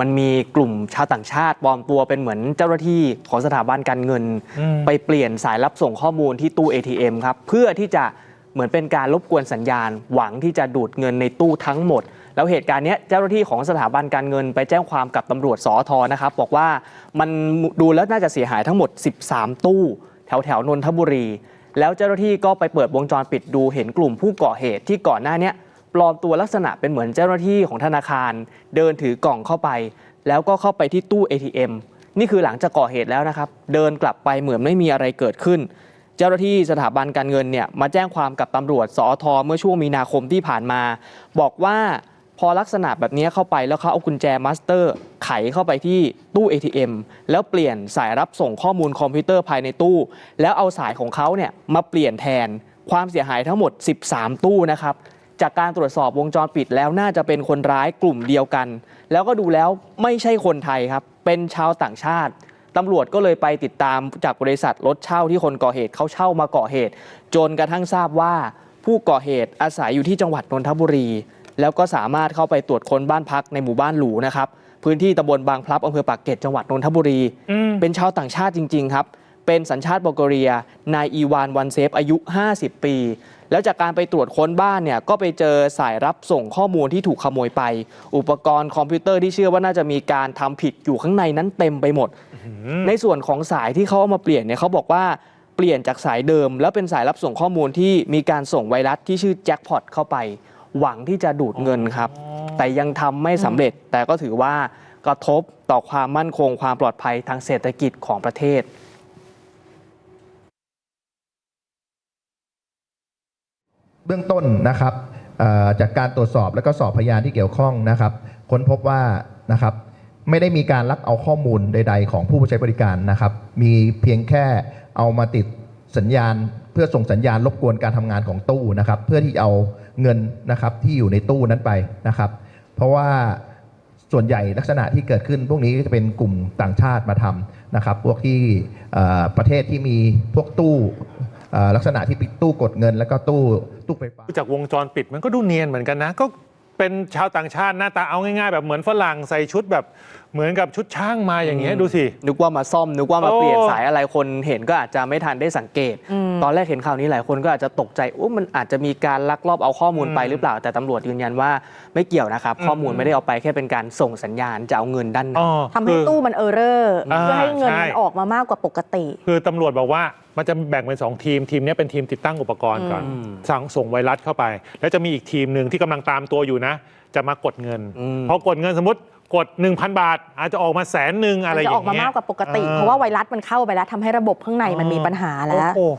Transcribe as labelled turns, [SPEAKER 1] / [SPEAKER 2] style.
[SPEAKER 1] มันมีกลุ่มชาวต่างชาติปลอมตัวเป็นเหมือนเจ้าหน้าที่ของสถาบันการเงิน
[SPEAKER 2] อืม
[SPEAKER 1] ไปเปลี่ยนสายรับส่งข้อมูลที่ตู้ ATM ครับเพื่อที่จะเหมือนเป็นการรบกวนสัญญาณ หวังที่จะดูดเงินในตู้ทั้งหมด แล้วเหตุการณ์เนี้ยเจ้าหน้าที่ของสถาบันการเงินไปแจ้งความกับตำรวจสอทนะครับบอกว่ามันดูแล้วน่าจะเสียหายทั้งหมด 13 ตู้ แถวแถวๆนนทบุรี แล้วเจ้าหน้าที่ก็ไปเปิดวงจรปิดดูเห็นกลุ่มผู้ก่อเหตุที่ก่อนหน้าเนี้ยป ลอมตัวลักษณะเป็นเหมือนเจ้าหน้าที่ของธนาคาร เดินถือกล่องเข้าไป แล้วก็เข้าไปที่ตู้ ATM นี่คือหลังจากก่อเหตุแล้วนะครับ เดินกลับไปเหมือนไม่มีอะไรเกิดขึ้น เจ้าหน้าที่สถาบันการเงินเนี่ยมาแจ้งความกับตำรวจสอทเมื่อช่วงมีนาคมที่ผ่านมา บอกว่าพอลักษณะแบบนี้เข้าไปแล้วเขาเอากุญแจมาสเตอร์ ไขเข้าไปที่ตู้ ATM แล้วเปลี่ยนสายรับส่งข้อมูลคอมพิวเตอร์ภายในตู้ แล้วเอาสายของเขาเนี่ยมาเปลี่ยนแทนความเสียหายทั้งหมด 13 ตู้นะครับ จากการตรวจสอบวงจรปิดแล้วน่าจะเป็นคนร้ายกลุ่มเดียวกัน แล้วก็ดูแล้วไม่ใช่คนไทยครับ เป็นชาวต่างชาติตำรวจก็เลยไปติดตามจากบริษัทรถเช่าที่คนก่อเหตุเขาเช่ามาก่อเหตุ จนกระทั่งทราบว่า ผู้ก่อเหตุอาศัยอยู่ที่จังหวัดนนทบุรี แล้วก็สามารถเข้าไปตรวจค้นบ้านพักในหมู่บ้านหรูนะครับพื้นที่ตำบลบางพลับอำเภอปากเกร็ดจังหวัดนนทบุรี
[SPEAKER 2] อืม
[SPEAKER 1] เป็นชาวต่างชาติจริง ๆ ครับ เป็นสัญชาติบัลแกเรีย นายอีวานวันเซฟอายุ 50 ปี แล้วจากการไปตรวจค้นบ้านเนี่ยก็ไปเจอสายรับส่งข้อมูลที่ถูกขโมยไป อุปกรณ์คอมพิวเตอร์ที่เชื่อว่าน่าจะมีการทำผิดอยู่ข้างในนั้นเต็มไปหมด ในส่วนของสายที่เขาเอามาเปลี่ยนเนี่ยเขาบอกว่าเปลี่ยนจากสายเดิม แล้วเป็นสายรับส่งข้อมูลที่มีการส่งไวรัสที่ชื่อแจ็คพอตเข้าไป หวังที่จะดูดเงินครับ แต่ยังทำไม่สำเร็จ แต่ก็ถือว่ากระทบต่อความมั่นคงความปลอดภัยทางเศรษฐกิจของประเทศ
[SPEAKER 3] เบื้องต้นนะครับจากการตรวจสอบและก็สอบพยานที่เกี่ยวข้องนะครับ ค้นพบว่านะครับไม่ได้มีการลักเอาข้อมูลใด ๆ ของผู้ใช้บริการนะครับ มีเพียงแค่เอามาติดสัญญาณ เพื่อส่งสัญญาณรบกวนการทำงานของตู้นะครับ เพื่อที่เอาเงินนะครับที่อยู่ในตู้นั้นไปนะครับ เพราะว่าส่วนใหญ่ลักษณะที่เกิดขึ้น พวกนี้ก็จะเป็นกลุ่มต่างชาติมาทำนะครับ พวกที่ประเทศที่มีพวกตู้ ลักษณะที่ปิดตู้กดเงิน แล้วก็ตู้ตู้ไฟฟ้า
[SPEAKER 2] จากวงจรปิดมันก็ดูเนียนเหมือนกันนะ ก็เป็นชาวต่างชาติหน้าตาเอาง่ายๆ แบบเหมือนฝรั่งใส่ชุดแบบเหมือนกับชุดช่างมาอย่างเงี้ยดูสิ
[SPEAKER 1] นึกว่ามาซ่อม นึกว่ามา
[SPEAKER 2] โอ้
[SPEAKER 1] เปลี่ยนสายอะไรคนเห็นก็อาจจะไม่ทันได้สังเกต ตอนแรกเห็นข่าวนี้หลายคนก็อาจจะตกใจโอ้มันอาจจะมีการลักลอบเอาข้อมูลไปหรือเปล่า แต่ตำรวจยืนยันว่าไม่เกี่ยวนะครับ ข้อมูลไม่ได้เอาไปแค่เป็นการส่งสัญญาณจะเอาเงินด้านใน
[SPEAKER 2] อ๋อ
[SPEAKER 4] ทำให้
[SPEAKER 2] คือ
[SPEAKER 4] ตู้มันเออร์เรอร์
[SPEAKER 2] อ่า
[SPEAKER 4] เพื่อให้เงิน
[SPEAKER 2] ใช่
[SPEAKER 4] มันออกมามากกว่าปกติ
[SPEAKER 2] คือตำรวจบอกว่ามันจะแบ่งเป็น 2 ทีมทีมเนี้ยเป็นทีมติดตั้งอุปกรณ์ก่อน
[SPEAKER 1] อืม
[SPEAKER 2] สั่งส่งไวรัสเข้าไป แล้วจะมีอีกทีมหนึ่งที่กำลังตามตัวอยู่นะ จะมากดเงิน
[SPEAKER 1] อืม
[SPEAKER 2] พอกดเงินสมมติ กด 1,000 บาท อาจจะออกมาแสนหนึ่งอะไร
[SPEAKER 4] มัน
[SPEAKER 2] อ
[SPEAKER 4] จะ
[SPEAKER 2] ย่าง
[SPEAKER 4] ออกมา
[SPEAKER 2] เงี้ย
[SPEAKER 4] มากกว่าปกติเพราะว่าไวรัสมันเข้าไปแล้วทำให้ระบบข้างในมันมีปัญหาแล้ว
[SPEAKER 2] โอ้โห